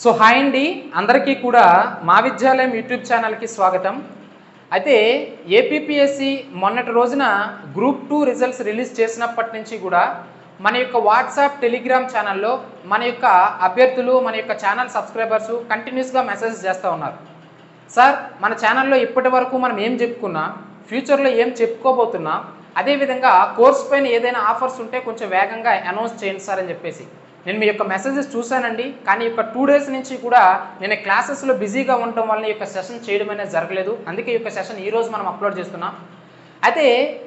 So hi అండి. అందరికీ కూడా మా విద్యాలయం యూట్యూబ్ ఛానల్కి స్వాగతం. అయితే ఏపీపీఎస్సి మొన్నటి రోజున గ్రూప్ టూ రిజల్ట్స్ రిలీజ్ చేసినప్పటి నుంచి కూడా మన యొక్క వాట్సాప్ టెలిగ్రామ్ ఛానల్లో మన యొక్క అభ్యర్థులు మన యొక్క ఛానల్ సబ్స్క్రైబర్స్ కంటిన్యూస్గా మెసేజ్ చేస్తూ ఉన్నారు. సార్ మన ఛానల్లో ఇప్పటి వరకు మనం ఏం చెప్పుకున్నా ఫ్యూచర్లో ఏం చెప్పుకోబోతున్నా అదేవిధంగా కోర్స్ పైన ఏదైనా ఆఫర్స్ ఉంటే కొంచెం వేగంగా అనౌన్స్ చేయండి సార్ అని చెప్పేసి. నేను మీ యొక్క మెసేజెస్ చూశానండి కానీ యొక్క టూ డేస్ నుంచి కూడా నేను క్లాసెస్లో బిజీగా ఉండటం వల్ల ఈ యొక్క సెషన్ చేయడం అనేది జరగలేదు. అందుకే ఈ యొక్క సెషన్ ఈరోజు మనం అప్లోడ్ చేస్తున్నాం. అయితే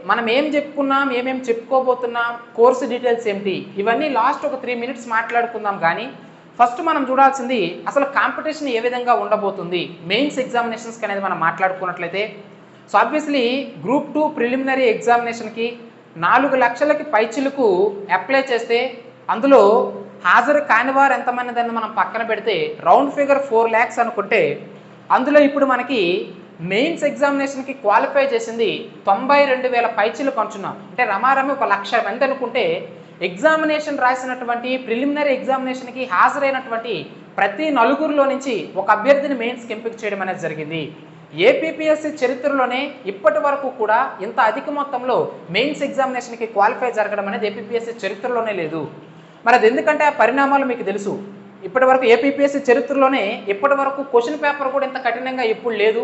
మనం ఏం చెప్పుకున్నాం ఏమేం చెప్పుకోబోతున్నాం కోర్సు డీటెయిల్స్ ఏమిటి ఇవన్నీ లాస్ట్ ఒక త్రీ మినిట్స్ మాట్లాడుకుందాం కానీ ఫస్ట్ మనం చూడాల్సింది అసలు కాంపిటీషన్ ఏ విధంగా ఉండబోతుంది? మెయిన్స్ ఎగ్జామినేషన్స్కి అనేది మనం మాట్లాడుకున్నట్లయితే so obviously group two preliminary ఎగ్జామినేషన్కి నాలుగు లక్షలకి పైచిలకు అప్లై చేస్తే అందులో హాజరు కాని వారు ఎంతమంది దాన్ని మనం పక్కన పెడితే రౌండ్ ఫిగర్ ఫోర్ ల్యాక్స్ అనుకుంటే అందులో ఇప్పుడు మనకి మెయిన్స్ ఎగ్జామినేషన్కి క్వాలిఫై చేసింది తొంభై రెండు వేల పైచీలు కొంచున్నాం అంటే రమారమి ఒక లక్ష మంది అనుకుంటే ఎగ్జామినేషన్ రాసినటువంటి ప్రిలిమినరీ ఎగ్జామినేషన్కి హాజరైనటువంటి ప్రతి నలుగురిలో నుంచి ఒక అభ్యర్థిని మెయిన్స్కి ఎంపిక చేయడం అనేది జరిగింది. ఏపీపీఎస్సీ చరిత్రలోనే ఇప్పటి వరకు కూడా ఇంత అధిక మొత్తంలో మెయిన్స్ ఎగ్జామినేషన్కి క్వాలిఫై జరగడం అనేది ఏపీపీఎస్సీ చరిత్రలోనే లేదు. మరి అది ఎందుకంటే ఆ పరిణామాలు మీకు తెలుసు. ఇప్పటి వరకు ఏపీపీఎస్సీ చరిత్రలోనే ఇప్పటి వరకు క్వశ్చన్ పేపర్ కూడా ఇంత కఠినంగా ఎప్పుడు లేదు.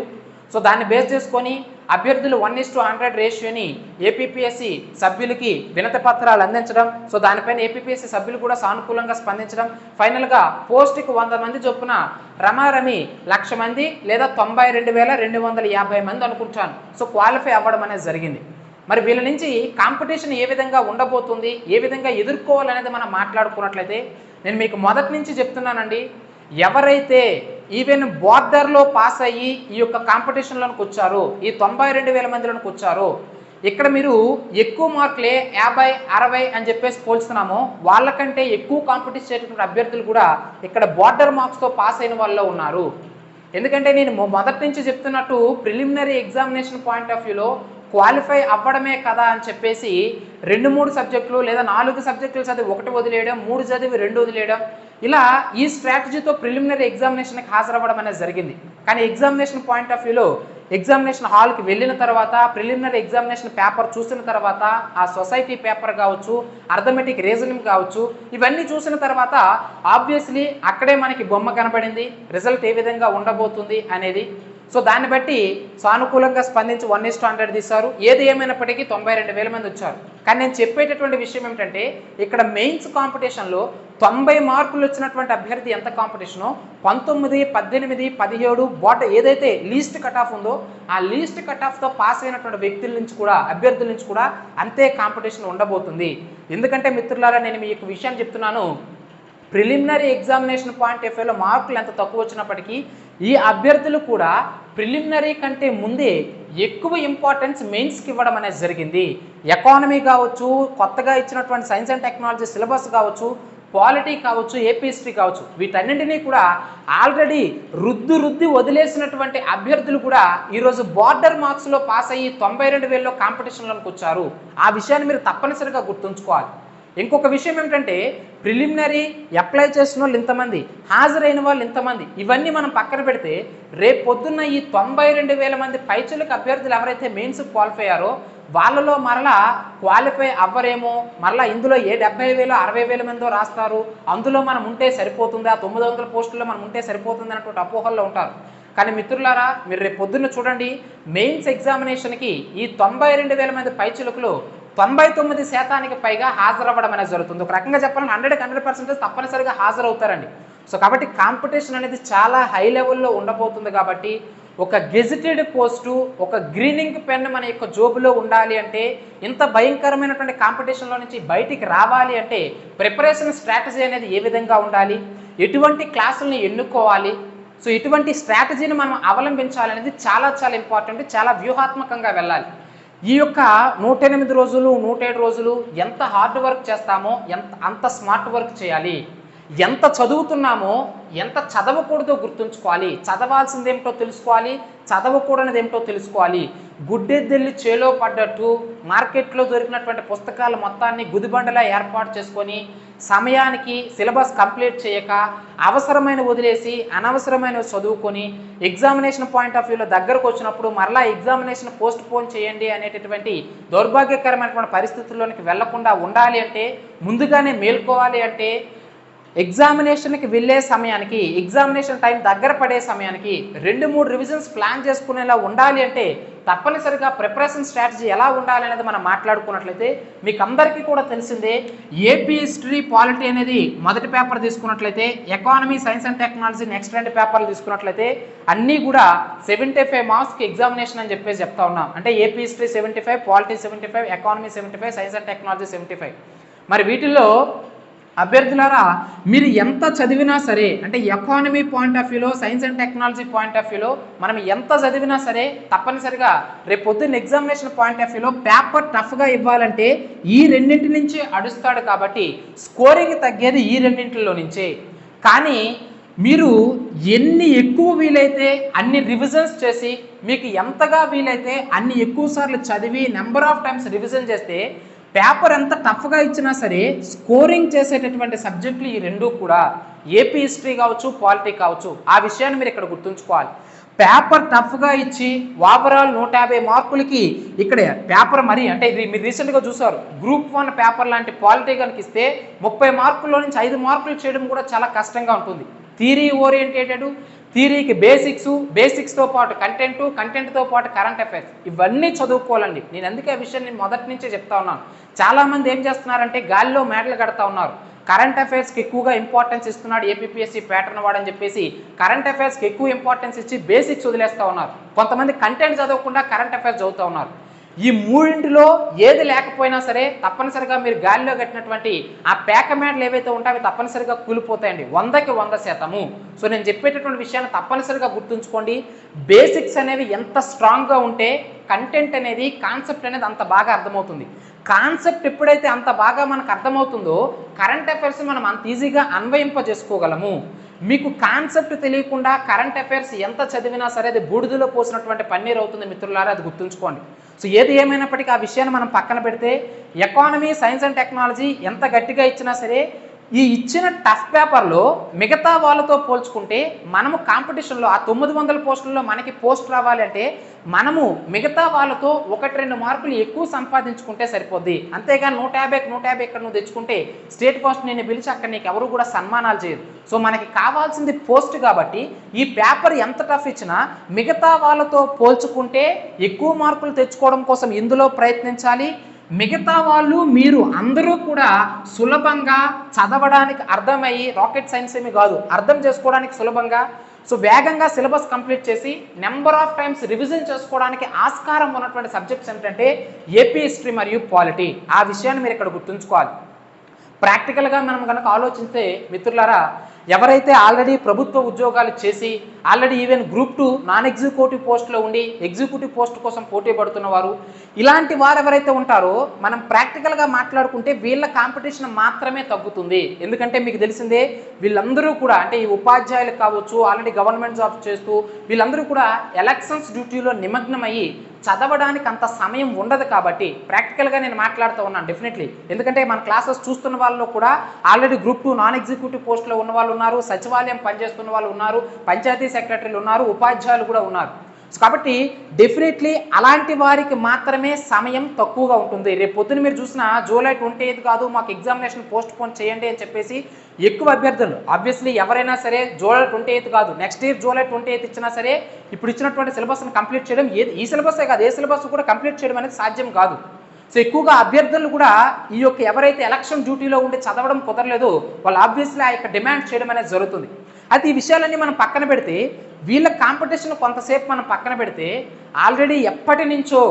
సో దాన్ని బేస్ చేసుకొని అభ్యర్థులు వన్ ఇస్ టు హండ్రెడ్ రేషియోని ఏపీపీఎస్సీ సభ్యులకి వినతి పత్రాలు అందించడం సో దానిపైన ఏపీపీఎస్సీ సభ్యులు కూడా సానుకూలంగా స్పందించడం. ఫైనల్గా పోస్ట్కి వంద మంది చొప్పున రమారమి లక్ష మంది లేదా తొంభై రెండు వేల రెండు వందల యాభై మంది అనుకుంటాను. సో క్వాలిఫై అవ్వడం అనేది జరిగింది. మరి వీళ్ళ నుంచి కాంపిటీషన్ ఏ విధంగా ఉండబోతుంది ఏ విధంగా ఎదుర్కోవాలనేది మనం మాట్లాడుకున్నట్లయితే నేను మీకు మొదటి నుంచి చెప్తున్నానండి. ఎవరైతే ఈవెన్ బార్డర్లో పాస్ అయ్యి ఈ యొక్క కాంపిటీషన్లోకి వచ్చారో ఈ తొంభై రెండు వేల మందిలోకి వచ్చారో ఇక్కడ మీరు ఎక్కువ మార్కులే యాభై అరవై అని చెప్పేసి పోల్చుతున్నాము వాళ్ళకంటే ఎక్కువ కాంపిటీషన్ చేసేటువంటి అభ్యర్థులు కూడా ఇక్కడ బార్డర్ మార్క్స్తో పాస్ అయిన వాళ్ళు ఉన్నారు. ఎందుకంటే నేను మొదటి నుంచి చెప్తున్నట్టు ప్రిలిమినరీ ఎగ్జామినేషన్ పాయింట్ ఆఫ్ వ్యూలో క్వాలిఫై అవ్వడమే కదా అని చెప్పేసి రెండు మూడు సబ్జెక్టులు లేదా నాలుగు సబ్జెక్టులు చదివి ఒకటి వదిలేయడం మూడు చదివి రెండు వదిలేయడం ఇలా ఈ స్ట్రాటజీతో ప్రిలిమినరీ ఎగ్జామినేషన్కి హాజరవ్వడం అనేది జరిగింది. కానీ ఎగ్జామినేషన్ పాయింట్ ఆఫ్ వ్యూలో ఎగ్జామినేషన్ హాల్కి వెళ్ళిన తర్వాత ప్రిలిమినరీ ఎగ్జామినేషన్ పేపర్ చూసిన తర్వాత ఆ సొసైటీ పేపర్ కావచ్చు అర్థమెటిక్ రీజనింగ్ కావచ్చు ఇవన్నీ చూసిన తర్వాత ఆబ్వియస్లీ అక్కడే మనకి బొమ్మ కనబడింది. రిజల్ట్ ఏ విధంగా ఉండబోతుంది అనేది సో దాన్ని బట్టి సానుకూలంగా స్పందించి వన్ ఇస్ హండ్రెడ్ తీశారు. ఏది ఏమైనప్పటికీ తొంభై రెండు వేల మంది వచ్చారు. కానీ నేను చెప్పేటటువంటి విషయం ఏమిటంటే ఇక్కడ మెయిన్స్ కాంపిటీషన్లో తొంభై మార్కులు వచ్చినటువంటి అభ్యర్థి ఎంత కాంపిటీషనో? పంతొమ్మిది పద్దెనిమిది పదిహేడు బాట ఏదైతే లీస్ట్ కట్ ఆఫ్ ఉందో ఆ లీస్ట్ కట్ ఆఫ్తో పాస్ అయినటువంటి వ్యక్తుల నుంచి కూడా అభ్యర్థుల నుంచి కూడా అంతే కాంపిటీషన్ ఉండబోతుంది. ఎందుకంటే మిత్రులారా నేను మీ యొక్క విషయం చెప్తున్నాను. ప్రిలిమినరీ ఎగ్జామినేషన్ పాయింట్ ఆఫ్ వ్యూలో మార్కులు ఎంత తక్కువ వచ్చినప్పటికీ ఈ అభ్యర్థులు కూడా ప్రిలిమినరీ కంటే ముందే ఎక్కువ ఇంపార్టెన్స్ మెయిన్స్కి ఇవ్వడం అనేది జరిగింది. ఎకానమీ కావచ్చు కొత్తగా ఇచ్చినటువంటి సైన్స్ అండ్ టెక్నాలజీ సిలబస్ కావచ్చు పాలిటీ కావచ్చు ఏపీ హిస్టరీ కావచ్చు వీటన్నింటినీ కూడా ఆల్రెడీ రుద్దు రుద్ది వదిలేసినటువంటి అభ్యర్థులు కూడా ఈరోజు బార్డర్ మార్క్స్లో పాస్ అయ్యి తొంభై రెండు వేలలో కాంపిటీషన్లోకి వచ్చారు. ఆ విషయాన్ని మీరు తప్పనిసరిగా గుర్తుంచుకోవాలి. ఇంకొక విషయం ఏమిటంటే ప్రిలిమినరీ అప్లై చేసిన వాళ్ళు ఇంతమంది హాజరైన వాళ్ళు ఇంతమంది ఇవన్నీ మనం పక్కన పెడితే రేపు పొద్దున్న ఈ తొంభై రెండు వేల మంది పైచులకు అభ్యర్థులు ఎవరైతే మెయిన్స్ క్వాలిఫై అయ్యారో వాళ్ళలో మరలా క్వాలిఫై అవ్వరేమో మరలా ఇందులో ఏ డెబ్బై వేలు అరవై వేల మందో రాస్తారు అందులో మనం ఉంటే సరిపోతుందా తొమ్మిది వందల పోస్టుల్లో మనం ఉంటే సరిపోతుంది అన్నటువంటి అపోహల్లో ఉంటారు. కానీ మిత్రులారా మీరు రేపు పొద్దున్న చూడండి మెయిన్స్ ఎగ్జామినేషన్కి ఈ తొంభై రెండు వేల మంది పైచులకులు తొంభై తొమ్మిది శాతానికి పైగా హాజరవ్వడం అనేది జరుగుతుంది. ఒక రకంగా చెప్పాలంటే హండ్రెడ్ హండ్రెడ్ పర్సెంటేజ్ తప్పనిసరిగా హాజరవుతారండి. సో కాబట్టి కాంపిటీషన్ అనేది చాలా హై లెవెల్లో ఉండబోతుంది కాబట్టి ఒక గెజిటెడ్ పోస్టు ఒక గ్రీనింగ్ పెన్ మన యొక్క జోబులో ఉండాలి అంటే ఇంత భయంకరమైనటువంటి కాంపిటీషన్లో నుంచి బయటికి రావాలి అంటే ప్రిపరేషన్ స్ట్రాటజీ అనేది ఏ విధంగా ఉండాలి? ఎటువంటి క్లాసుల్ని ఎన్నుకోవాలి? సో ఇటువంటి స్ట్రాటజీని మనం అవలంబించాలనేది చాలా చాలా ఇంపార్టెంట్ చాలా వ్యూహాత్మకంగా వెళ్ళాలి. ఈ యొక్క నూట ఎనిమిది రోజులు నూట ఏడు రోజులు ఎంత హార్డ్ వర్క్ చేస్తామో ఎంత అంత స్మార్ట్ వర్క్ చేయాలి? ఎంత చదువుతున్నామో ఎంత చదవకూడదో గుర్తుంచుకోవాలి. చదవాల్సిందేమిటో తెలుసుకోవాలి చదవకూడనిది ఏమిటో తెలుసుకోవాలి. గుడ్డెద్దెల్లి చేలో పడ్డట్టు మార్కెట్లో దొరికినటువంటి పుస్తకాలు మొత్తాన్ని గుదిబండలా ఏర్పాటు చేసుకొని సమయానికి సిలబస్ కంప్లీట్ చేయక అవసరమైన వదిలేసి అనవసరమైన చదువుకొని ఎగ్జామినేషన్ పాయింట్ ఆఫ్ వ్యూలో దగ్గరకు వచ్చినప్పుడు మరలా ఎగ్జామినేషన్ పోస్ట్ పోన్ చేయండి అనేటటువంటి దౌర్భాగ్యకరమైనటువంటి పరిస్థితుల్లోనికి వెళ్ళకుండా ఉండాలి అంటే ముందుగానే మేల్కోవాలి అంటే ఎగ్జామినేషన్కి వెళ్ళే సమయానికి ఎగ్జామినేషన్ టైం దగ్గర పడే సమయానికి రెండు మూడు రివిజన్స్ ప్లాన్ చేసుకునేలా ఉండాలి అంటే తప్పనిసరిగా ప్రిపరేషన్ స్ట్రాటజీ ఎలా ఉండాలి అనేది మనం మాట్లాడుకున్నట్లయితే మీకు అందరికీ కూడా తెలిసిందే ఏపీ హిస్టరీ పాలిటీ అనేది మొదటి పేపర్ తీసుకున్నట్లయితే economy science and technology next రెండు పేపర్లు తీసుకున్నట్లయితే అన్నీ కూడా సెవెంటీ ఫైవ్ మార్క్స్కి ఎగ్జామినేషన్ అని చెప్పేసి చెప్తా ఉన్నాం. అంటే AP history seventy five polity seventy five economy seventy five science and technology seventy five మరి వీటిల్లో అభ్యర్థులారా మీరు ఎంత చదివినా సరే అంటే ఎకానమీ పాయింట్ ఆఫ్ వ్యూలో science and technology point of వ్యూలో మనం ఎంత చదివినా సరే తప్పనిసరిగా రేపు పొద్దున్న ఎగ్జామినేషన్ పాయింట్ ఆఫ్ వ్యూలో పేపర్ టఫ్గా ఇవ్వాలంటే ఈ రెండింటి నుంచి అడుస్తాడు కాబట్టి స్కోరింగ్ తగ్గేది ఈ రెండింటిలో నుంచే. కానీ మీరు ఎన్ని ఎక్కువ వీలైతే అన్ని రివిజన్స్ చేసి మీకు ఎంతగా వీలైతే అన్ని ఎక్కువ సార్లు చదివి నెంబర్ ఆఫ్ టైమ్స్ రివిజన్ చేస్తే పేపర్ ఎంత టఫ్గా ఇచ్చినా సరే స్కోరింగ్ చేసేటటువంటి సబ్జెక్టులు ఈ రెండూ కూడా ఏపీ హిస్టరీ కావచ్చు పాలిటీ కావచ్చు ఆ విషయాన్ని మీరు ఇక్కడ గుర్తుంచుకోవాలి. పేపర్ టఫ్గా ఇచ్చి ఓవరాల్ నూట యాభై మార్కులకి ఇక్కడ పేపర్ మరి అంటే ఇది మీరు రీసెంట్గా చూసారు గ్రూప్ వన్ పేపర్ లాంటి పాలిటీ కనుక ఇస్తే ముప్పై మార్కుల్లో నుంచి ఐదు మార్కులు చేయడం కూడా చాలా కష్టంగా ఉంటుంది. థీరీ ఓరియంటేటెడ్ థీరీకి బేసిక్స్ బేసిక్స్తో పాటు కంటెంట్ కంటెంట్తో పాటు కరెంట్ అఫైర్స్. ఇవన్నీ చదువుకోవాలండి. నేను అందుకే ఆ విషయం నేను మొదటి నుంచే చెప్తా ఉన్నాను. చాలామంది ఏం చేస్తున్నారంటే గాలిలో మేడలు కడతా ఉన్నారు. కరెంట్ అఫైర్స్కి ఎక్కువగా ఇంపార్టెన్స్ ఇస్తున్నాడు ఏపీఎస్సీ ప్యాటర్న్ వాడని చెప్పేసి కరెంట్ అఫైర్స్కి ఎక్కువ ఇంపార్టెన్స్ ఇచ్చి బేసిక్స్ వదిలేస్తూ ఉన్నారు. కొంతమంది కంటెంట్ చదవకుండా కరెంట్ అఫైర్స్ చదువుతూ ఉన్నారు. ఈ మూడింటిలో ఏది లేకపోయినా సరే తప్పనిసరిగా మీరు గాలిలో కట్టినటువంటి ఆ పేక మేడలు ఏవైతే ఉంటాయో అవి తప్పనిసరిగా కూలిపోతాయండి. వందకి వంద శాతము. సో నేను చెప్పేటటువంటి విషయాన్ని తప్పనిసరిగా గుర్తుంచుకోండి. బేసిక్స్ అనేవి ఎంత స్ట్రాంగ్గా ఉంటే కంటెంట్ అనేది కాన్సెప్ట్ అనేది అంత బాగా అర్థమవుతుంది. కాన్సెప్ట్ ఎప్పుడైతే అంత బాగా మనకు అర్థమవుతుందో కరెంట్ అఫైర్స్ మనం అంత ఈజీగా అన్వయింపజేసుకోగలము. మీకు కాన్సెప్ట్ తెలియకుండా కరెంట్ అఫైర్స్ ఎంత చదివినా సరే అది బూడిదలో పోసినటువంటి పన్నీర్ అవుతుంది మిత్రులారా అది గుర్తుంచుకోండి. సో ఏది ఏమైనప్పటికీ ఆ విషయాన్ని మనం పక్కన పెడితే ఎకానమీ సైన్స్ అండ్ టెక్నాలజీ ఎంత గట్టిగా ఇచ్చినా సరే ఈ ఇచ్చిన టఫ్ పేపర్లో మిగతా వాళ్ళతో పోల్చుకుంటే మనము కాంపిటీషన్లో ఆ తొమ్మిది వందల పోస్టుల్లో మనకి పోస్ట్ రావాలి అంటే మనము మిగతా వాళ్ళతో ఒకటి రెండు మార్కులు ఎక్కువ సంపాదించుకుంటే సరిపోద్ది. అంతేగాని నూట యాభై నూట యాభై ఇక్కడ నువ్వు తెచ్చుకుంటే స్టేట్ పోస్ట్ నేను పిలిచి అక్కడ నీకు ఎవరు కూడా సన్మానాలు చేయరు. సో మనకి కావాల్సింది పోస్ట్ కాబట్టి ఈ పేపర్ ఎంత టఫ్ ఇచ్చినా మిగతా వాళ్ళతో పోల్చుకుంటే ఎక్కువ మార్కులు తెచ్చుకోవడం కోసం ఇందులో ప్రయత్నించాలి. మిగతా వాళ్ళు మీరు అందరూ కూడా సులభంగా చదవడానికి అర్థమయ్యి రాకెట్ సైన్స్ ఏమి కాదు అర్థం చేసుకోవడానికి సులభంగా సో వేగంగా సిలబస్ కంప్లీట్ చేసి నెంబర్ ఆఫ్ టైమ్స్ రివిజన్ చేసుకోవడానికి ఆస్కారం ఉన్నటువంటి సబ్జెక్ట్స్ ఏంటంటే ఏపీ హిస్టరీ మరియు పాలిటీ ఆ విషయాన్ని మీరు ఇక్కడ గుర్తుంచుకోవాలి. ప్రాక్టికల్గా మనం కనుక ఆలోచిస్తే మిత్రులారా ఎవరైతే ఆల్రెడీ ప్రభుత్వ ఉద్యోగాలు చేసి already even group two non executive పోస్ట్లో ఉండి ఎగ్జిక్యూటివ్ పోస్ట్ కోసం పోటీ పడుతున్న వారు ఇలాంటి వారు ఎవరైతే ఉంటారో మనం ప్రాక్టికల్గా మాట్లాడుకుంటే వీళ్ళ కాంపిటీషన్ మాత్రమే తగ్గుతుంది. ఎందుకంటే మీకు తెలిసిందే వీళ్ళందరూ కూడా అంటే ఈ ఉపాధ్యాయులు కావచ్చు ఆల్రెడీ గవర్నమెంట్ జాబ్స్ చేస్తూ వీళ్ళందరూ కూడా ఎలక్షన్స్ డ్యూటీలో నిమగ్నమయ్యి చదవడానికి అంత సమయం ఉండదు కాబట్టి ప్రాక్టికల్గా నేను మాట్లాడుతూ ఉన్నాను డెఫినెట్లీ ఎందుకంటే మన క్లాసెస్ చూస్తున్న వాళ్ళలో కూడా already group two non executive పోస్ట్లో ఉన్న వాళ్ళు ఉన్నారు సచివాలయం పనిచేస్తున్న వాళ్ళు ఉన్నారు పంచాయతీ సెక్రటరీలు ఉన్నారు ఉపాధ్యాయులు కూడా ఉన్నారు. కాబట్టి డెఫినెట్లీ అలాంటి వారికి మాత్రమే సమయం తక్కువగా ఉంటుంది. రేపు పొద్దున మీరు చూసిన జూలై ట్వంటీ ఎయిత్ కాదు మాకు ఎగ్జామినేషన్ పోస్ట్ పోన్ చేయండి అని చెప్పేసి ఎక్కువ అభ్యర్థులు ఆబ్వియస్లీ ఎవరైనా సరే జూలై ట్వంటీ ఎయిత్ కాదు next year July twenty eighth ఇచ్చినా సరే ఇప్పుడు ఇచ్చినటువంటి సిలబస్ని కంప్లీట్ చేయడం ఏది? ఈ సిలబసే కాదు ఏ సిలబస్ కూడా కంప్లీట్ చేయడం అనేది సాధ్యం కాదు. సో ఎక్కువగా అభ్యర్థులు కూడా ఈ యొక్క ఎవరైతే ఎలక్షన్ డ్యూటీలో ఉండి చదవడం కుదరలేదో వాళ్ళు ఆబ్వియస్లీ ఆ యొక్క డిమాండ్ చేయడం అనేది జరుగుతుంది. అయితే ఈ విషయాలన్నీ మనం పక్కన పెడితే వీళ్ళ కాంపిటీషన్ కొంతసేపు మనం పక్కన పెడితే ఆల్రెడీ ఎప్పటి నుంచో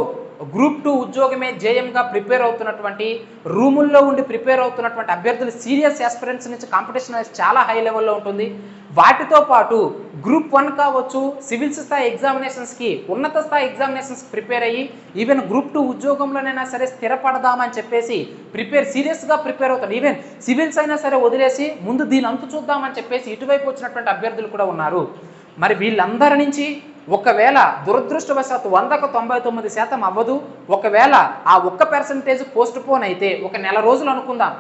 గ్రూప్ టూ ఉద్యోగమే జేఎంగా ప్రిపేర్ అవుతున్నటువంటి రూముల్లో ఉండి ప్రిపేర్ అవుతున్నటువంటి అభ్యర్థులు సీరియస్ ఎస్పిరెంట్స్ నుంచి కాంపిటీషన్ అనేది చాలా హై లెవెల్లో ఉంటుంది. వాటితో పాటు గ్రూప్ వన్ కావచ్చు సివిల్స్ స్థాయి ఎగ్జామినేషన్స్కి ఉన్నత స్థాయి ఎగ్జామినేషన్స్కి ప్రిపేర్ అయ్యి ఈవెన్ గ్రూప్ టూ ఉద్యోగంలోనైనా సరే స్థిరపడదామని చెప్పేసి ప్రిపేర్ సీరియస్గా ప్రిపేర్ అవుతాడు ఈవెన్ సివిల్స్ అయినా సరే వదిలేసి ముందు దీని అంతు చూద్దామని చెప్పేసి ఇటువైపు వచ్చినటువంటి అభ్యర్థులు కూడా ఉన్నారు. మరి వీళ్ళందరి నుంచి ఒకవేళ దురదృష్టవశాత్తు వందకు తొంభై తొమ్మిది శాతం అవ్వదు. ఒకవేళ ఆ ఒక్క పర్సంటేజ్ పోస్ట్ పోన్ అయితే ఒక నెల రోజులు అనుకుందాం.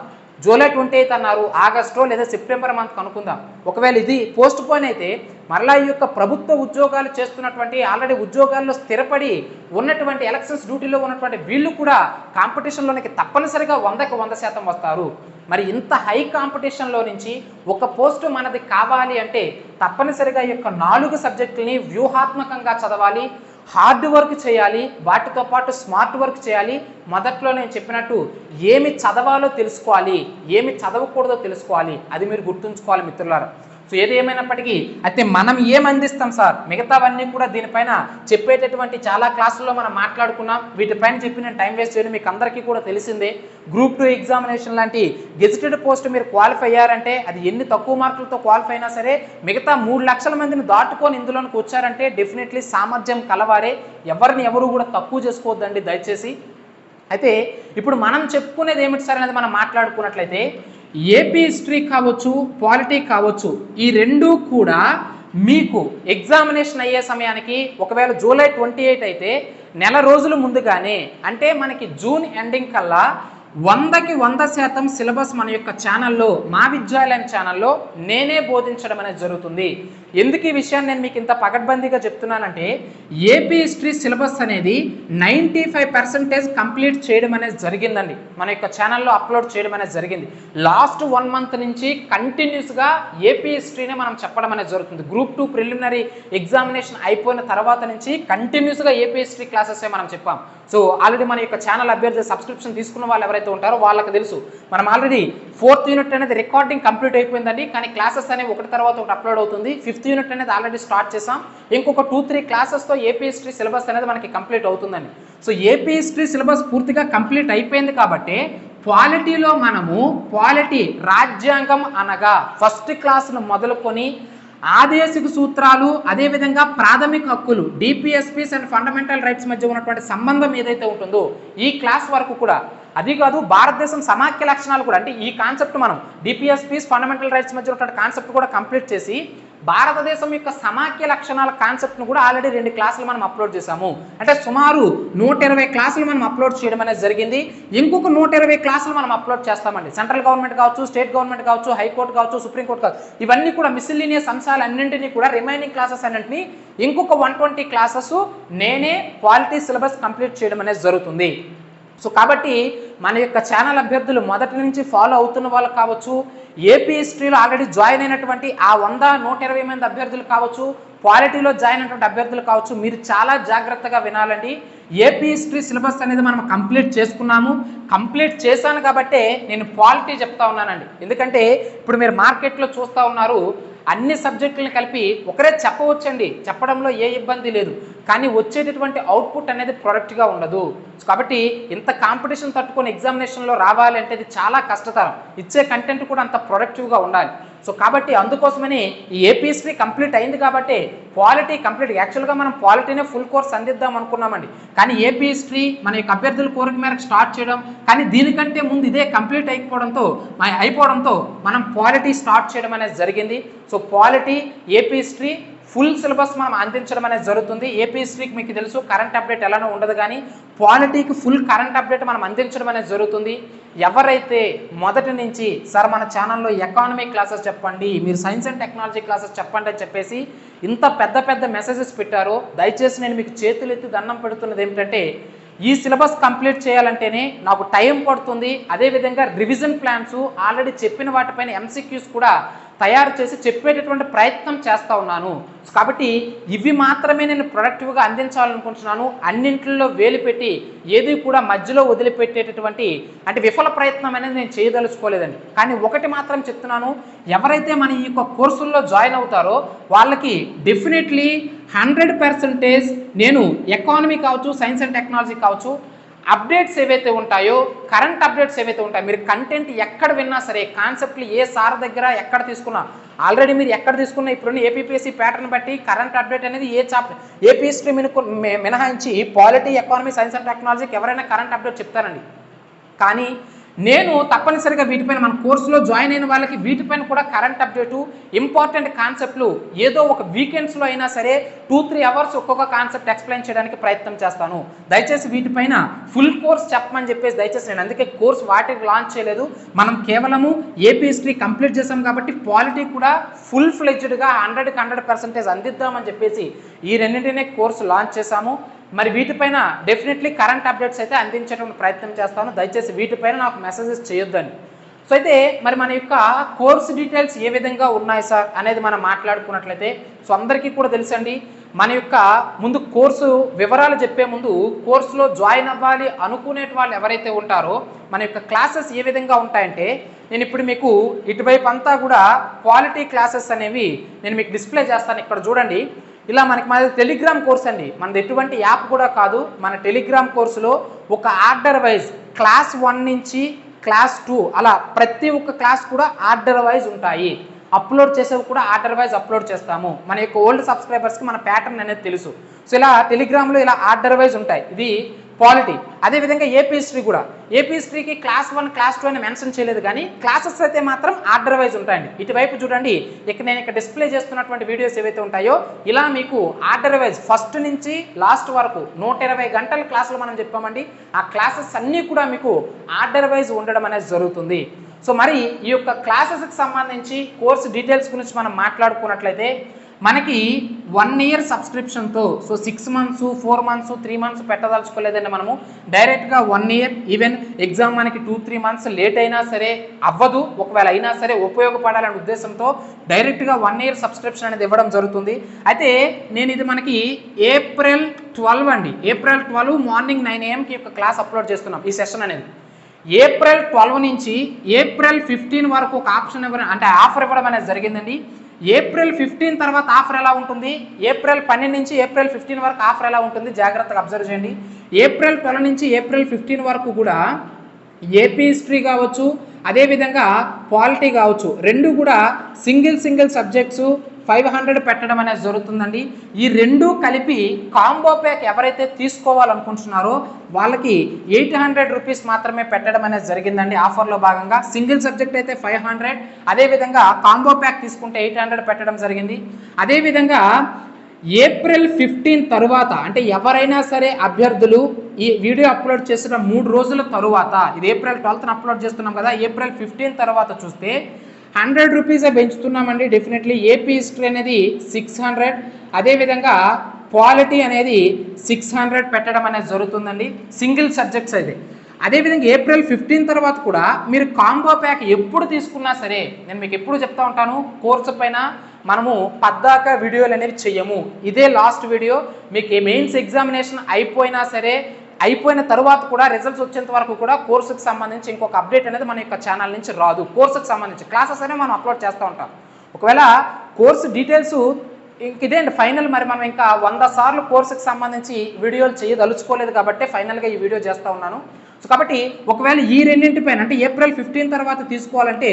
జూలై ట్వంటీ ఎయిత్ అన్నారు ఆగస్టో లేదా సెప్టెంబర్ మంత్ అనుకుందాం ఒకవేళ ఇది పోస్ట్ పోన్ అయితే మరలా ఈ యొక్క ప్రభుత్వ ఉద్యోగాలు చేస్తున్నటువంటి ఆల్రెడీ ఉద్యోగాల్లో స్థిరపడి ఉన్నటువంటి ఎలక్షన్స్ డ్యూటీలో ఉన్నటువంటి వీళ్ళు కూడా కాంపిటీషన్లోనికి తప్పనిసరిగా వందకు వంద శాతం వస్తారు. మరి ఇంత హై కాంపిటీషన్లో నుంచి ఒక పోస్ట్ మనది కావాలి అంటే తప్పనిసరిగా ఈ యొక్క నాలుగు సబ్జెక్టుల్ని వ్యూహాత్మకంగా చదవాలి. హార్డ్ వర్క్ చేయాలి వాటితో పాటు స్మార్ట్ వర్క్ చేయాలి. మొదట్లో నేను చెప్పినట్టు ఏమి చదవాలో తెలుసుకోవాలి ఏమి చదవకూడదో తెలుసుకోవాలి. అది మీరు గుర్తుంచుకోవాలి మిత్రులారా. సో ఏది ఏమైనప్పటికీ అయితే మనం ఏం అందిస్తాం సార్? మిగతావన్నీ కూడా దీనిపైన చెప్పేటటువంటి చాలా క్లాసుల్లో మనం మాట్లాడుకున్నాం. వీటిపైన చెప్పి నేను టైం వేస్ట్ చేయడం మీకు అందరికీ కూడా తెలిసిందే. గ్రూప్ టూ ఎగ్జామినేషన్ లాంటి గెజిటెడ్ పోస్ట్ మీరు క్వాలిఫై అయ్యారంటే అది ఎన్ని తక్కువ మార్కులతో క్వాలిఫై అయినా సరే మిగతా మూడు లక్షల మందిని దాటుకొని ఇందులోనికి వచ్చారంటే డెఫినెట్లీ సామర్థ్యం కలవారే. ఎవరిని ఎవరు కూడా తక్కువ చేసుకోవద్దండి దయచేసి. అయితే ఇప్పుడు మనం చెప్పుకునేది ఏమిటి సార్ అనేది మనం మాట్లాడుకున్నట్లయితే ఏపీ హిస్టరీ కావచ్చు పాలిటీ కావచ్చు ఈ రెండు కూడా మీకు ఎగ్జామినేషన్ అయ్యే సమయానికి ఒకవేళ జూలై ట్వంటీ ఎయిట్ అయితే నెల రోజుల ముందుగానే అంటే మనకి జూన్ ఎండింగ్ కల్లా వందకి వంద శాతం సిలబస్ మన యొక్క ఛానల్లో మా విద్యాలయం ఛానల్లో నేనే బోధించడం అనేది జరుగుతుంది. ఎందుకు ఈ విషయాన్ని నేను మీకు ఇంత పగడ్బందీగా చెప్తున్నానంటే ఏపీ హిస్టరీ సిలబస్ అనేది నైంటీ ఫైవ్ పర్సెంటేజ్ కంప్లీట్ చేయడం అనేది జరిగిందండి. మన యొక్క ఛానల్లో అప్లోడ్ చేయడం అనేది జరిగింది. లాస్ట్ వన్ మంత్ నుంచి కంటిన్యూస్గా ఏపీ హిస్టరీనే మనం చెప్పడం అనేది జరుగుతుంది. గ్రూప్ టూ ప్రిలిమినరీ ఎగ్జామినేషన్ అయిపోయిన తర్వాత నుంచి కంటిన్యూస్గా ఏపీ హిస్టరీ క్లాసెస్ మనం చెప్పాం. సో ఆల్రెడీ మన యొక్క ఛానల్ అభ్యర్థి సబ్స్క్రిప్షన్ తీసుకున్న వాళ్ళు ఎవరైతే ఉంటారో వాళ్ళకి తెలుసు. మనం ఆల్రెడీ ఫోర్త్ యూనిట్ అనేది రికార్డింగ్ కంప్లీట్ అయిపోయిందండి. కానీ క్లాసెస్ అనేవి ఒకటి తర్వాత ఒకటి అప్లోడ్ అవుతుంది. ఫిఫ్త్ యూనిట్ అనేది ఆల్రెడీ స్టార్ట్ చేసాం ఇంకొక టూ త్రీ క్లాసెస్తో ఏపీ హిస్టరీ సిలబస్ అనేది మనకి కంప్లీట్ అవుతుందండి. సో ఏపీ హిస్టరీ సిలబస్ పూర్తిగా కంప్లీట్ అయిపోయింది కాబట్టి క్వాలిటీలో మనము క్వాలిటీ రాజ్యాంగం అనగా ఫస్ట్ క్లాస్ను మొదలుకొని ఆదేశిక సూత్రాలు అదేవిధంగా ప్రాథమిక హక్కులు డిపిఎస్పీస్ అండ్ ఫండమెంటల్ రైట్స్ మధ్య ఉన్నటువంటి సంబంధం ఏదైతే ఉంటుందో ఈ క్లాస్ వరకు కూడా అది కాదు భారతదేశం సమాఖ్య లక్షణాలు కూడా. అంటే ఈ కాన్సెప్ట్ మనం డిపిఎస్పీస్ ఫండమెంటల్ రైట్స్ మధ్య ఉన్నటువంటి కాన్సెప్ట్ కూడా కంప్లీట్ చేసి భారతదేశం యొక్క సమాఖ్య లక్షణాల కాన్సెప్ట్ను కూడా ఆల్రెడీ రెండు క్లాసులు మనం అప్లోడ్ చేశాము. అంటే సుమారు నూట ఇరవై క్లాసులు మనం అప్లోడ్ చేయడం అనేది జరిగింది. ఇంకొక నూట ఇరవై క్లాసులు మనం అప్లోడ్ చేస్తామండి. సెంట్రల్ గవర్నమెంట్ కావచ్చు స్టేట్ గవర్నమెంట్ కావచ్చు హైకోర్టు కావచ్చు సుప్రీంకోర్టు కావచ్చు ఇవన్నీ కూడా మిసిలీనియస్ అంశాలన్నింటినీ కూడా రిమైనింగ్ క్లాసెస్ అన్నింటినీ ఇంకొక వన్ ట్వంటీ క్లాసెస్ నేనే క్వాలిటీ సిలబస్ కంప్లీట్ చేయడం అనేది జరుగుతుంది. సో కాబట్టి మన యొక్క ఛానల్ అభ్యర్థులు మొదటి నుంచి ఫాలో అవుతున్న వాళ్ళు కావచ్చు ఏపీ హిస్టరీలో ఆల్రెడీ జాయిన్ అయినటువంటి ఆ వంద నూట ఇరవై మంది అభ్యర్థులు కావచ్చు క్వాలిటీలో జాయిన్ అయినటువంటి అభ్యర్థులు కావచ్చు మీరు చాలా జాగ్రత్తగా వినాలండి. ఏపీ హిస్టరీ సిలబస్ అనేది మనం కంప్లీట్ చేసుకున్నాము. కంప్లీట్ చేశాను కాబట్టే నేను క్వాలిటీ చెప్తా ఉన్నానండి. ఎందుకంటే ఇప్పుడు మీరు మార్కెట్లో చూస్తూ ఉన్నారు అన్ని సబ్జెక్టులను కలిపి ఒకరే చెప్పవచ్చండి. చెప్పడంలో ఏ ఇబ్బంది లేదు. కానీ వచ్చేటటువంటి అవుట్పుట్ అనేది ప్రొడక్ట్గా ఉండదు. కాబట్టి ఇంత కాంపిటీషన్ తట్టుకొని ఎగ్జామినేషన్లో రావాలి అంటే ఇది చాలా కష్టతరం. ఇచ్చే కంటెంట్ కూడా అంత ప్రొడక్టివ్గా ఉండాలి. సో కాబట్టి అందుకోసమని ఈ ఏపీ కంప్లీట్ అయింది కాబట్టి క్వాలిటీ కంప్లీట్ యాక్చువల్గా మనం క్వాలిటీనే ఫుల్ కోర్స్ అందిద్దాం అనుకున్నామండి. కానీ ఏపీ హిస్టరీ మన యొక్క అభ్యర్థుల కోరిక మేరకు స్టార్ట్ చేయడం కానీ దీనికంటే ముందు ఇదే కంప్లీట్ అయిపోవడంతో అయిపోవడంతో మనం క్వాలిటీ స్టార్ట్ చేయడం అనేది జరిగింది. So quality AP history full syllabus మనం అందించడం అనేది జరుగుతుంది. ఏపీ హిస్టరీకి మీకు తెలుసు కరెంట్ అప్డేట్ ఎలానో ఉండదు కానీ క్వాలిటీకి ఫుల్ కరెంట్ అప్డేట్ మనం అందించడం అనేది జరుగుతుంది. ఎవరైతే మొదటి నుంచి సార్ మన ఛానల్లో ఎకానమిక్ క్లాసెస్ చెప్పండి మీరు సైన్స్ అండ్ టెక్నాలజీ క్లాసెస్ చెప్పండి అని చెప్పేసి ఇంత పెద్ద పెద్ద మెసేజెస్ పెట్టారో దయచేసి నేను మీకు చేతులు ఎత్తి దండం పెడుతున్నది ఏమిటంటే ఈ సిలబస్ కంప్లీట్ చేయాలంటేనే నాకు టైం పడుతుంది. అదేవిధంగా రివిజన్ ప్లాన్స్ ఆల్రెడీ చెప్పిన వాటిపైన ఎంసీక్యూస్ కూడా తయారు చేసి చెప్పేటటువంటి ప్రయత్నం చేస్తూ ఉన్నాను. కాబట్టి ఇవి మాత్రమే నేను ప్రొడక్టివ్గా అందించాలనుకుంటున్నాను. అన్నింటిలో వేలు పెట్టి ఏది కూడా మధ్యలో వదిలిపెట్టేటటువంటి అంటే విఫల ప్రయత్నం అనేది నేను చేయదలుచుకోలేదండి. కానీ ఒకటి మాత్రం చెప్తున్నాను. ఎవరైతే మన ఈ యొక్క కోర్సుల్లో జాయిన్ అవుతారో వాళ్ళకి డెఫినెట్లీ హండ్రెడ్ పర్సెంటేజ్ నేను ఎకానమీ కావచ్చు సైన్స్ అండ్ టెక్నాలజీ కావచ్చు అప్డేట్స్ ఏవైతే ఉంటాయో కరెంట్ అప్డేట్స్ ఏవైతే ఉంటాయో మీరు కంటెంట్ ఎక్కడ విన్నా సరే కాన్సెప్ట్లు ఏ సార్ దగ్గర ఎక్కడ తీసుకున్నా ఆల్రెడీ మీరు ఎక్కడ తీసుకున్న ఇప్పుడున్న ఏపీపీఎస్సీ ప్యాటర్న్ బట్టి కరెంట్ అప్డేట్ అనేది ఏ చాప్టర్ ఏపీ హిస్టరీ మినహాయించి పాలిటీ ఎకానమీ సైన్స్ అండ్ టెక్నాలజీకి ఎవరైనా కరెంట్ అప్డేట్ చెప్తారండి. కానీ నేను తప్పనిసరిగా వీటిపైన మన కోర్సులో జాయిన్ అయిన వాళ్ళకి వీటిపైన కూడా కరెంట్ అప్డేటు ఇంపార్టెంట్ కాన్సెప్ట్లు ఏదో ఒక వీకెండ్స్లో అయినా సరే టూ త్రీ అవర్స్ ఒక్కొక్క కాన్సెప్ట్ ఎక్స్ప్లెయిన్ చేయడానికి ప్రయత్నం చేస్తాను. దయచేసి వీటిపైన ఫుల్ కోర్స్ చెప్పమని చెప్పేసి దయచేసి నేను అందుకే కోర్స్ వాటికి లాంచ్ చేయలేదు. మనం కేవలము ఏపీ హిస్టరీ కంప్లీట్ చేసాం కాబట్టి పాలిటీ కూడా ఫుల్ ఫ్లెడ్జ్డ్గా హండ్రెడ్కి హండ్రెడ్ పర్సెంటేజ్ అందిద్దామని చెప్పేసి ఈ రెండింటినే కోర్సు లాంచ్ చేశాము. మరి వీటిపైన డెఫినెట్లీ కరెంట్ అప్డేట్స్ అయితే అందించేటువంటి ప్రయత్నం చేస్తాను. దయచేసి వీటిపైన నాకు మెసేజెస్ చేయొద్దని సో అయితే మరి మన యొక్క కోర్స్ డీటెయిల్స్ ఏ విధంగా ఉన్నాయి సార్ అనేది మనం మాట్లాడుకున్నట్లయితే సో అందరికీ కూడా తెలుసండి. మన యొక్క ముందు కోర్సు వివరాలు చెప్పే ముందు కోర్సులో జాయిన్ అవ్వాలి అనుకునే వాళ్ళు ఎవరైతే ఉంటారో మన యొక్క క్లాసెస్ ఏ విధంగా ఉంటాయంటే నేను ఇప్పుడు మీకు ఇటువైపు అంతా కూడా క్వాలిటీ క్లాసెస్ అనేవి నేను మీకు డిస్ప్లే చేస్తాను. ఇక్కడ చూడండి. ఇలా మనకి మన టెలిగ్రామ్ కోర్స్ అండి. మనది ఎటువంటి యాప్ కూడా కాదు. మన టెలిగ్రామ్ కోర్సులో ఒక ఆర్డర్ వైజ్ క్లాస్ వన్ నుంచి క్లాస్ టూ అలా ప్రతి ఒక్క క్లాస్ కూడా ఆర్డర్ వైజ్ ఉంటాయి. అప్లోడ్ చేసేవి కూడా ఆర్డర్ వైజ్ అప్లోడ్ చేస్తాము. మన యొక్క ఓల్డ్ సబ్స్క్రైబర్స్కి మన ప్యాటర్న్ అనేది తెలుసు. సో ఇలా టెలిగ్రామ్లో ఇలా ఆర్డర్ వైజ్ ఉంటాయి. ఇది పాలిటీ అదేవిధంగా ఏపీ హిస్టరీ కూడా. ఏపీ హిస్టరీకి క్లాస్ వన్ క్లాస్ టూ అని మెన్షన్ చేయలేదు కానీ క్లాసెస్ అయితే మాత్రం ఆర్డర్ వైజ్ ఉంటాయండి. ఇటువైపు చూడండి. ఇక్కడ నేను ఇక్కడ డిస్ప్లే చేస్తున్నటువంటి వీడియోస్ ఏవైతే ఉంటాయో ఇలా మీకు ఆర్డర్ వైజ్ ఫస్ట్ నుంచి లాస్ట్ వరకు నూట ఇరవై గంటల క్లాసులు మనం చెప్పామండి. ఆ క్లాసెస్ అన్నీ కూడా మీకు ఆర్డర్ వైజ్ ఉండడం అనేది జరుగుతుంది. సో మరి ఈ యొక్క క్లాసెస్కి సంబంధించి కోర్స్ డీటెయిల్స్ గురించి మనం మాట్లాడుకున్నట్లయితే మనకి one year సబ్స్క్రిప్షన్తో so six months four months three months పెట్టదలుచుకోలేదండి మనము. డైరెక్ట్గా వన్ ఇయర్ ఈవెన్ ఎగ్జామ్ మనకి టూ త్రీ మంత్స్ లేట్ అయినా సరే అవ్వదు. ఒకవేళ అయినా సరే ఉపయోగపడాలనే ఉద్దేశంతో డైరెక్ట్గా వన్ ఇయర్ సబ్స్క్రిప్షన్ అనేది ఇవ్వడం జరుగుతుంది. అయితే నేను ఇది మనకి ఏప్రిల్ ట్వెల్వ్ అండి. ఏప్రిల్ ట్వెల్వ్ మార్నింగ్ నైన్ ఏఎంకి ఒక క్లాస్ అప్లోడ్ చేస్తున్నాం ఈ సెషన్ అనేది. ఏప్రిల్ ట్వెల్వ్ నుంచి ఏప్రిల్ ఫిఫ్టీన్ వరకు ఒక ఆప్షన్ ఇవ్వడం అంటే ఆఫర్ ఇవ్వడం అనేది జరిగిందండి. ఏప్రిల్ ఫిఫ్టీన్ తర్వాత ఆఫర్ ఎలా ఉంటుంది? ఏప్రిల్ పన్నెండు నుంచి ఏప్రిల్ ఫిఫ్టీన్ వరకు ఆఫర్ ఎలా ఉంటుంది? జాగ్రత్తగా అబ్జర్వ్ చేయండి. ఏప్రిల్ ట్వెల్వ్ నుంచి ఏప్రిల్ ఫిఫ్టీన్ వరకు కూడా ఏపీ హిస్టరీ కావచ్చు అదేవిధంగా పాలిటీ కావచ్చు రెండు కూడా single single subjects five hundred పెట్టడం అనేది జరుగుతుందండి. ఈ రెండు కలిపి కాంబో ప్యాక్ ఎవరైతే తీసుకోవాలనుకుంటున్నారో వాళ్ళకి ఎయిట్ హండ్రెడ్ రూపీస్ మాత్రమే పెట్టడం అనేది జరిగిందండి. ఆఫర్లో భాగంగా సింగిల్ సబ్జెక్ట్ అయితే ఫైవ్ హండ్రెడ్ అదేవిధంగా కాంబో ప్యాక్ తీసుకుంటే ఎయిట్ హండ్రెడ్ పెట్టడం జరిగింది. అదేవిధంగా ఏప్రిల్ ఫిఫ్టీన్ తరువాత అంటే ఎవరైనా సరే అభ్యర్థులు ఈ వీడియో అప్లోడ్ చేసిన మూడు రోజుల తరువాత ఇది ఏప్రిల్ ట్వెల్త్న అప్లోడ్ చేస్తున్నాం కదా ఏప్రిల్ ఫిఫ్టీన్ తర్వాత చూస్తే హండ్రెడ్ రూపీసే పెంచుతున్నామండి? డెఫినెట్లీ ఏపీ హిస్టరీ అనేది సిక్స్ హండ్రెడ్ అదేవిధంగా క్వాలిటీ అనేది సిక్స్ హండ్రెడ్ పెట్టడం అనేది జరుగుతుందండి. సింగిల్ సబ్జెక్ట్స్ అయితే. అదేవిధంగా ఏప్రిల్ ఫిఫ్టీన్ తర్వాత కూడా మీరు కాంబో ప్యాక్ ఎప్పుడు తీసుకున్నా సరే నేను మీకు ఎప్పుడు చెప్తా ఉంటాను కోర్సు పైన మనము పద్దాక వీడియోలు అనేవి చెయ్యము. ఇదే లాస్ట్ వీడియో మీకు మెయిన్స్ ఎగ్జామినేషన్ అయిపోయినా సరే అయిపోయిన తర్వాత కూడా రిజల్ట్స్ వచ్చేంత వరకు కూడా కోర్సుకు సంబంధించి ఇంకొక అప్డేట్ అనేది మన యొక్క ఛానల్ నుంచి రాదు. కోర్సుకు సంబంధించి క్లాసెస్ అనేవి మనం అప్లోడ్ చేస్తూ ఉంటాం. ఒకవేళ కోర్సు డీటెయిల్స్ ఇంక ఇదే అండి ఫైనల్ మరి మనం ఇంకా వంద సార్లు కోర్సుకి సంబంధించి వీడియోలు చేయదలుచుకోలేదు కాబట్టి ఫైనల్గా ఈ వీడియో చేస్తూ ఉన్నాను. సో కాబట్టి ఒకవేళ ఈ రెండింటిపైన అంటే ఏప్రిల్ ఫిఫ్టీన్ తర్వాత తీసుకోవాలంటే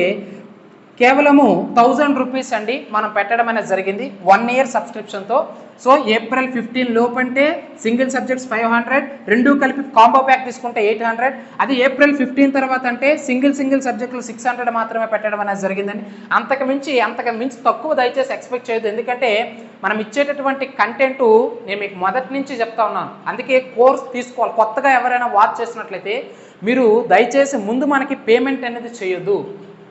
కేవలము థౌజండ్ రూపీస్ అండి మనం పెట్టడం అనేది జరిగింది. వన్ ఇయర్ సబ్స్క్రిప్షన్తో సో ఏప్రిల్ ఫిఫ్టీన్ లోపంటే సింగిల్ సబ్జెక్ట్స్ ఫైవ్ హండ్రెడ్ రెండు కలిపి కాంబో ప్యాక్ తీసుకుంటే ఎయిట్ హండ్రెడ్ అది ఏప్రిల్ ఫిఫ్టీన్ తర్వాత అంటే సింగిల్ సింగిల్ సబ్జెక్టులు సిక్స్ హండ్రెడ్ మాత్రమే పెట్టడం అనేది జరిగిందండి. అంతకు మించి అంతకు మించి తక్కువ దయచేసి ఎక్స్పెక్ట్ చేయదు ఎందుకంటే మనం ఇచ్చేటటువంటి కంటెంట్ నేను మీకు మొదటి నుంచి చెప్తా ఉన్నాను. అందుకే కోర్స్ తీసుకోవాలి. కొత్తగా ఎవరైనా వాచ్ చేసినట్లయితే మీరు దయచేసి ముందు మనకి పేమెంట్ అనేది చేయొద్దు.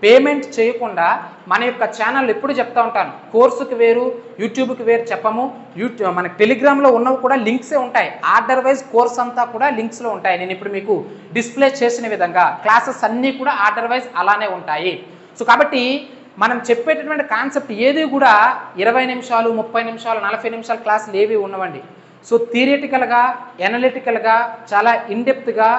పేమెంట్ చేయకుండా మన యొక్క ఛానల్ ఎప్పుడు చెప్తా ఉంటాను. కోర్సుకి వేరు యూట్యూబ్కి వేరు చెప్పము. యూట్యూబ్ మన టెలిగ్రామ్లో ఉన్నవి కూడా లింక్సే ఉంటాయి. ఆర్డర్ వైజ్ కోర్స్ అంతా కూడా లింక్స్లో ఉంటాయి. నేను ఇప్పుడు మీకు డిస్ప్లే చేసిన విధంగా క్లాసెస్ అన్నీ కూడా ఆర్డర్ వైజ్ అలానే ఉంటాయి. సో కాబట్టి మనం చెప్పేటటువంటి కాన్సెప్ట్ ఏది కూడా ఇరవై నిమిషాలు ముప్పై నిమిషాలు నలభై నిమిషాల క్లాసులు ఏవి ఉండవండి. సో థియరిటికల్గా ఎనలిటికల్గా చాలా ఇన్డెప్త్గా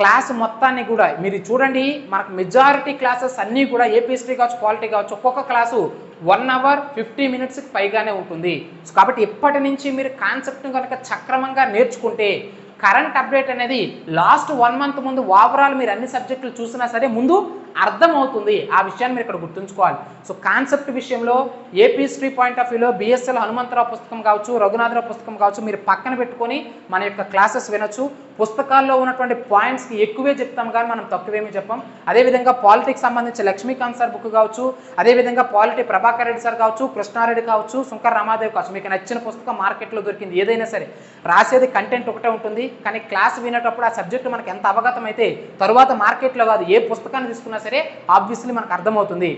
క్లాస్ మొత్తాన్ని కూడా మీరు చూడండి మనకు మెజారిటీ క్లాసెస్ అన్నీ కూడా ఏపీఎస్టీ కావచ్చు క్వాలిటీ కావచ్చు ఒక్కొక్క క్లాసు వన్ అవర్ ఫిఫ్టీ మినిట్స్కి పైగానే ఉంటుంది. సో కాబట్టి ఇప్పటి నుంచి మీరు కాన్సెప్ట్ని కనుక చక్రమంగా నేర్చుకుంటే కరెంట్ అప్డేట్ అనేది లాస్ట్ వన్ మంత్ ముందు ఓవరాల్ మీరు అన్ని సబ్జెక్టులు చూసినా సరే ముందు అర్థమవుతుంది. ఆ విషయాన్ని మీరు ఇక్కడ గుర్తుంచుకోవాలి. సో కాన్సెప్ట్ విషయంలో ఏపీ హిస్టరీ పాయింట్ ఆఫ్ వ్యూలో బిఎస్ఎల్ హనుమంతరావు పుస్తకం కావచ్చు రఘునాథరావు పుస్తకం కావచ్చు మీరు పక్కన పెట్టుకొని మన యొక్క క్లాసెస్ వినొచ్చు. పుస్తకాల్లో ఉన్నటువంటి పాయింట్స్కి ఎక్కువే చెప్తాం కానీ మనం తక్కువేమీ చెప్పం. అదేవిధంగా పాలిటిక్స్ సంబంధించి లక్ష్మీకాంత్ సార్ బుక్ కావచ్చు అదేవిధంగా పాలిటీ ప్రభాకర్ రెడ్డి సార్ కావచ్చు కృష్ణారెడ్డి కావచ్చు శంకర్ రామాదేవ్ కావచ్చు. మీకు నచ్చిన పుస్తకం మార్కెట్లో దొరికింది ఏదైనా సరే. రాసేది కంటెంట్ ఒకటే ఉంటుంది కానీ క్లాస్ వినేటప్పుడు ఆ సబ్జెక్ట్ మనకి ఎంత అవగతం అయితే తరువాత మార్కెట్లో కాదు ఏ పుస్తకాన్ని తీసుకున్నా సరే ఆబ్వియస్లీ మనకు అర్థమవుతుంది.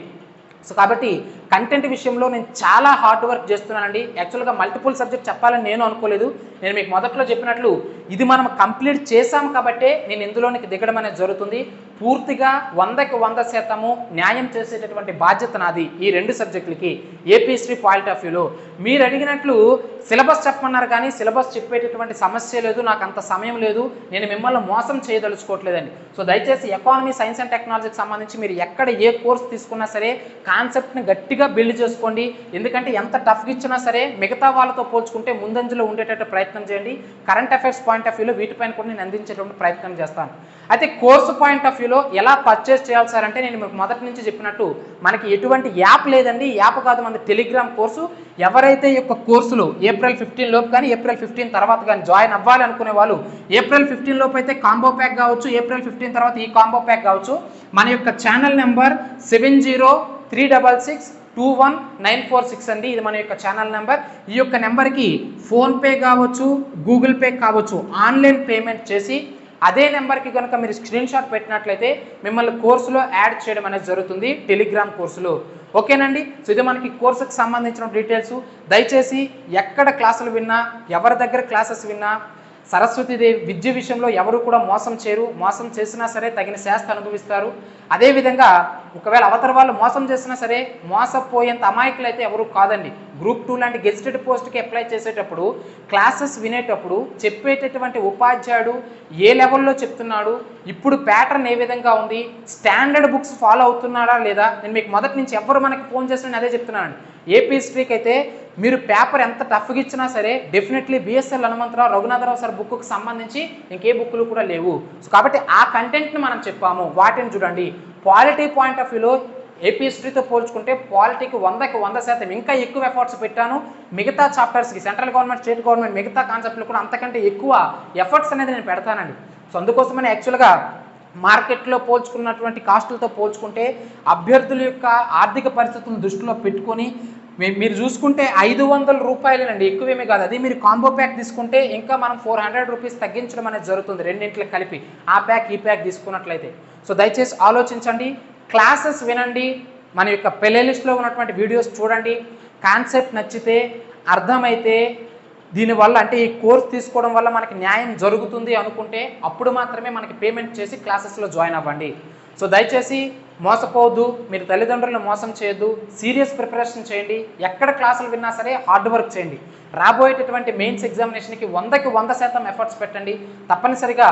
సో కాబట్టి కంటెంట్ విషయంలో నేను చాలా హార్డ్ వర్క్ చేస్తున్నానండి. యాక్చువల్గా మల్టిపుల్ సబ్జెక్ట్ చెప్పాలని నేను అనుకోలేదు. నేను మీకు మొదట్లో చెప్పినట్లు ఇది మనం కంప్లీట్ చేశాం కాబట్టే నేను ఇందులోనికి దిగడం అనేది జరుగుతుంది. పూర్తిగా వందకి వంద శాతము న్యాయం చేసేటటువంటి బాధ్యత నాది ఈ రెండు సబ్జెక్టులకి ఏపీ పాయింట్ ఆఫ్ వ్యూలో మీరు అడిగినట్లు సిలబస్ చెప్పమన్నారు కానీ సిలబస్ చెప్పేటటువంటి సమస్య లేదు నాకు అంత సమయం లేదు నేను మిమ్మల్ని మోసం చేయదలుచుకోవట్లేదండి. సో దయచేసి ఎకానమీ సైన్స్ అండ్ టెక్నాలజీకి సంబంధించి మీరు ఎక్కడ ఏ కోర్స్ తీసుకున్నా సరే కాన్సెప్ట్ని గట్టిగా బిల్డ్ చేసుకోండి. ఎందుకంటే ఎంత టఫ్గా ఇచ్చినా సరే మిగతా వాళ్ళతో పోల్చుకుంటే ముందంజలో ఉండేటట్టు ప్రయత్నం చేయండి. కరెంట్ అఫైర్స్ పాయింట్ ఆఫ్ వ్యూలో వీటిపైన కూడా నేను అందించేటువంటి ప్రయత్నం చేస్తాను. అయితే కోర్సు పాయింట్ ఆఫ్ వ్యూలో ఎలా పర్చేస్ చేయాలి సార్ అంటే నేను మీకు మొదటి నుంచి చెప్పినట్టు మనకి ఎటువంటి యాప్ లేదండి. యాప్ కాదు మన టెలిగ్రామ్ కోర్సు ఎవరైతే ఈ యొక్క కోర్సులు ఏప్రిల్ ఫిఫ్టీన్ లోపు కానీ ఏప్రిల్ ఫిఫ్టీన్ తర్వాత కానీ జాయిన్ అవ్వాలి అనుకునే వాళ్ళు ఏప్రిల్ ఫిఫ్టీన్ లోపు అయితే కాంబో ప్యాక్ కావచ్చు. ఏప్రిల్ ఫిఫ్టీన్ తర్వాత ఈ కాంబో ప్యాక్ కావచ్చు. మన యొక్క channel number seven zero three double six two one nine four six అండి. ఇది మన యొక్క ఛానల్ నెంబర్. ఈ యొక్క నెంబర్కి ఫోన్పే కావచ్చు గూగుల్ పే కావచ్చు ఆన్లైన్ పేమెంట్ చేసి అదే నెంబర్కి కనుక మీరు స్క్రీన్ షాట్ పెట్టినట్లయితే మిమ్మల్ని కోర్సులో యాడ్ చేయడం అనేది జరుగుతుంది టెలిగ్రామ్ కోర్సులో. ఓకేనండి? సో ఇది మనకి కోర్సుకు సంబంధించిన డీటెయిల్స్. దయచేసి ఎక్కడ క్లాసులు విన్నా ఎవరి దగ్గర క్లాసెస్ విన్నా సరస్వతీదేవి విద్య విషయంలో ఎవరు కూడా మోసం చేయరు. మోసం చేసినా సరే తగిన శాస్త్ర అనుభవిస్తారు. అదేవిధంగా ఒకవేళ అవతల వాళ్ళు మోసం చేసినా సరే మోసపోయేంత అమాయకులు అయితే ఎవరు కాదండి. గ్రూప్ టూ లాంటి గెజిటెడ్ పోస్ట్కి అప్లై చేసేటప్పుడు క్లాసెస్ వినేటప్పుడు చెప్పేటటువంటి ఉపాధ్యాయుడు ఏ లెవెల్లో చెప్తున్నాడు ఇప్పుడు ప్యాటర్న్ ఏ విధంగా ఉంది స్టాండర్డ్ బుక్స్ ఫాలో అవుతున్నాడా లేదా? నేను మీకు మొదటి నుంచి ఎవరు మనకి ఫోన్ చేసినా అదే చెప్తున్నానండి. ఏపీ హిస్టరీకి అయితే మీరు పేపర్ ఎంత టఫ్గా ఇచ్చినా సరే definitely BSL Hanumantharao Raghunatharao sir book సంబంధించి ఇంకే బుక్లు కూడా లేవు. సో కాబట్టి ఆ కంటెంట్ని మనం చెప్పాము. వాటిని చూడండి. పాలిటీ పాయింట్ ఆఫ్ వ్యూలో ఏపీ హిస్టరీతో పోల్చుకుంటే పాలిటీకి వందకి వంద శాతం ఇంకా ఎక్కువ ఎఫర్ట్స్ పెట్టాను. మిగతా చాప్టర్స్కి సెంట్రల్ గవర్నమెంట్ స్టేట్ గవర్నమెంట్ మిగతా కాన్సెప్ట్లు కూడా అంతకంటే ఎక్కువ ఎఫర్ట్స్ అనేది నేను పెడతానండి. సో అందుకోసమని యాక్చువల్గా మార్కెట్లో పోల్చుకున్నటువంటి కాస్టులతో పోల్చుకుంటే అభ్యర్థుల యొక్క ఆర్థిక పరిస్థితులను దృష్టిలో పెట్టుకొని మీరు చూసుకుంటే ఐదు వందల రూపాయలేనండి ఎక్కువేమీ కాదు. అది మీరు కాంబో ప్యాక్ తీసుకుంటే ఇంకా మనం ఫోర్ హండ్రెడ్ రూపీస్ తగ్గించడం అనేది జరుగుతుంది రెండింటికి కలిపి. ఆ ప్యాక్ ఈ ప్యాక్ తీసుకున్నట్లయితే. సో దయచేసి ఆలోచించండి క్లాసెస్ వినండి మన యొక్క ప్లేలిస్ట్లో ఉన్నటువంటి వీడియోస్ చూడండి. కాన్సెప్ట్ నచ్చితే అర్థమైతే దీనివల్ల అంటే ఈ కోర్స్ తీసుకోవడం వల్ల మనకి న్యాయం జరుగుతుంది అనుకుంటే అప్పుడు మాత్రమే మనకి పేమెంట్ చేసి క్లాసెస్లో జాయిన్ అవ్వండి. సో దయచేసి మోసపోవద్దు మీరు తల్లిదండ్రులను మోసం చేయొద్దు సీరియస్ ప్రిపరేషన్ చేయండి ఎక్కడ క్లాసులు విన్నా సరే హార్డ్ వర్క్ చేయండి. రాబోయేటటువంటి మెయిన్స్ ఎగ్జామినేషన్కి వందకి వంద శాతం ఎఫర్ట్స్ పెట్టండి. తప్పనిసరిగా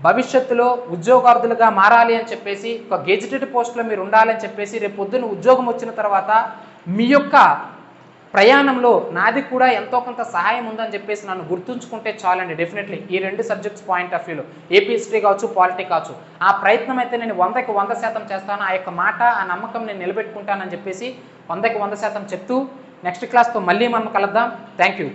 భవిష్యత్తులో ఉద్యోగార్థులుగా మారాలి అని చెప్పేసి ఒక గెజిటెడ్ పోస్ట్లో మీరు ఉండాలని చెప్పేసి రేపు పొద్దున్న ఉద్యోగం వచ్చిన తర్వాత మీ యొక్క ప్రయాణంలో నాది కూడా ఎంతో కొంత సహాయం ఉందని చెప్పేసి నన్ను గుర్తుంచుకుంటే చాలండి డెఫినెట్లీ ఈ రెండు సబ్జెక్ట్స్ పాయింట్ ఆఫ్ వ్యూలో ఏపీ హిస్టరీ కావచ్చు పాలిటీ కావచ్చు. ఆ ప్రయత్నం అయితే నేను వందకి వంద శాతం చేస్తాను. ఆ యొక్క మాట ఆ నమ్మకం నేను నిలబెట్టుకుంటానని చెప్పేసి వందకి వంద శాతం చెప్తూ నెక్స్ట్ క్లాస్తో మళ్ళీ మనం కలుద్దాం. Thank you